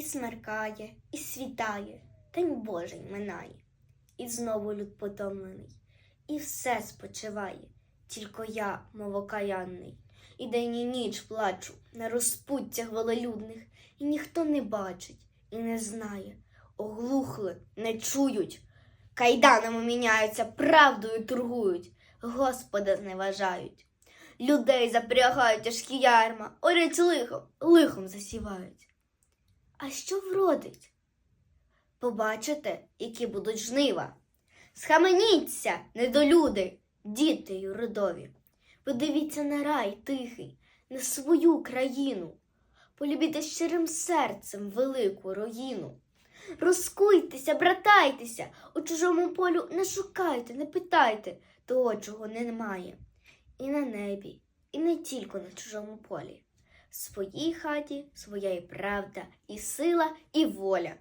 І смеркає, і світає, День Божий минає, і знову люд потомлений, і все спочиває, тільки я, мов окаянний, і день і ніч плачу на розпуттях волелюдних, і ніхто не бачить і не знає, оглухли, не чують, кайданами міняються, правдою торгують, Господа зневажають. Людей запрягають тяжкі ярма, орять лихом, лихом засівають. А що вродить? Побачите, які будуть жнива. Схаменіться, недолюди, діти юродові. Подивіться на рай тихий, на свою країну. Полюбіте щирим серцем велику руїну. Розкуйтеся, братайтеся, у чужому полю не шукайте, не питайте того, чого немає. І на небі, і не тільки на чужому полі. В своїй хаті своя і правда, і сила, і воля.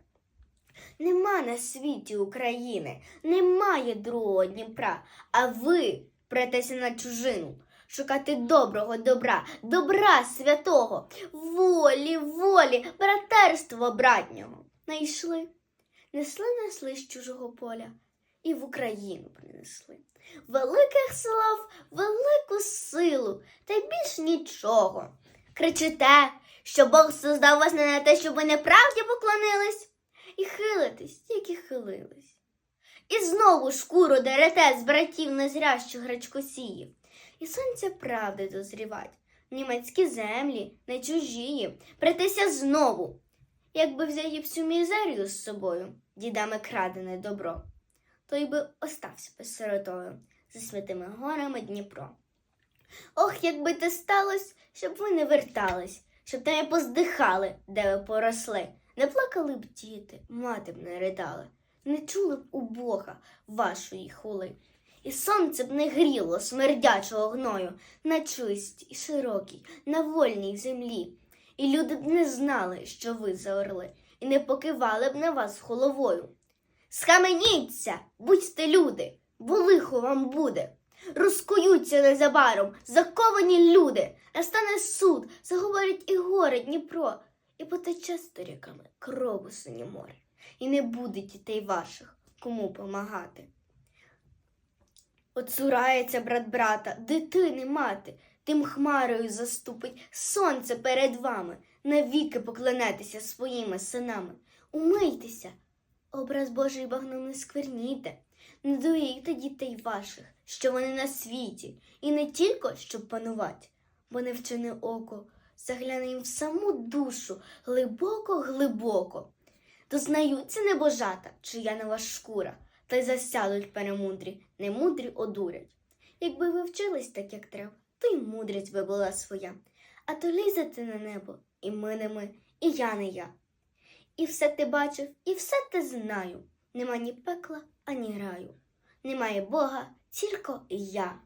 Нема на світі України, немає другого Дніпра, а ви претеся на чужину, шукати доброго добра, добра святого, волі, волі, братерства братнього. Найшли, несли, несли з чужого поля і в Україну принесли. Великих слав, велику силу, та й більш нічого. Кричите, що Бог создав вас не на те, щоб ви неправді поклонились, і хилитесь, і хилились. І знову шкуру дерете з братів незрящих гречкосіїв, і сонце правди дозрівать, німецькі землі, не чужії, притися знову, якби взяли всю мізерію з собою, дідами крадене добро, то й би остався би сиротою за святими горами Дніпро. Ох, якби те сталося, щоб ви не вертались, щоб не поздихали, де ви поросли, не плакали б діти, мати б не ридала, не чули б у Бога вашої хули. І сонце б не гріло смердячого гною на чистій, широкій, на вольній землі. І люди б не знали, що ви за орли, і не покивали б на вас головою. Схаменіться, будьте люди, бо лихо вам буде. Розкуються незабаром заковані люди, настане суд, заговорить і горе Дніпро, і потече сторіками крову синє море, і не буде дітей ваших, кому помагати. Оцурається брат брата, дитини мати, тим хмарою заступить сонце перед вами, навіки поклянетеся своїми синами. Умийтеся, образ Божий багном не скверніте, не доїйте дітей ваших, що вони на світі, і не тільки щоб панувати, бо невчене око загляне їм в саму душу глибоко-глибоко. Дознаються небожата, чия нова шкура, та й засядуть перемудрі, немудрі одурять. Якби ви вчились так, як треба, то й мудрість би була своя. А то лізете на небо, і ми не ми, і я не я. І все ти бачив, і все ти знаю. Нема ні пекла, ані раю. Немає Бога, тільки я.